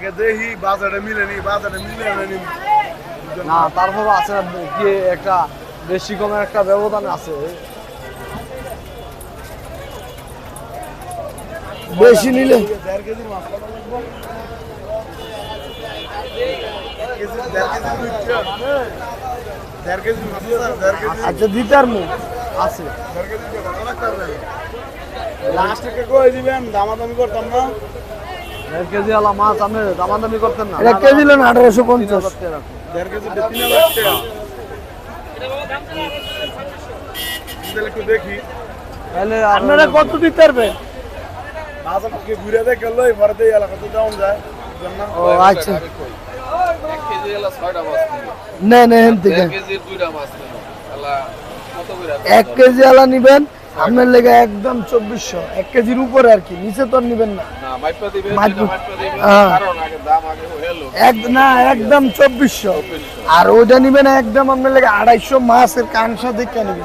আগে দেখি বাজারে মিলে নি বাজারে মিলে না। নি না তারপর আছে না একটা বেশি কমের একটা ব্যবধান আছে। বেশি নিলে দেড় কেজির মাছ আচ্ছা দিতার মুখ আছে। লাস্ট কই দিবেন? দামাদামি করতাম না? দেড় কেজি আলা মাছ আপনি দামাদামি করতেন না। এটা কেজি নেন আঠারোশো পঞ্চাশ। হাজার টাকা রাখুন। দেড় কেজি তিন হাজার একটু দেখি। তাহলে আপনারা কত দিতে পারবেন? বাজারকে ঘুরে দেখে লই পরে দিয়ে এলাকাতে যাওয়া যায়। ও আচ্ছা। এক কেজি ছয়টা মাছ থেকে। দুইটা মাছ এক কেজি আলা নিবেন আপনার লেগে একদম চব্বিশশো। এক কেজির উপরে আর কি নিচে তো আর নিবেন না। না একদম চব্বিশশো। আর ওইটা নিবেন একদম আপনার লেগে আড়াইশো মাছের কাংসা দেখে নিবেন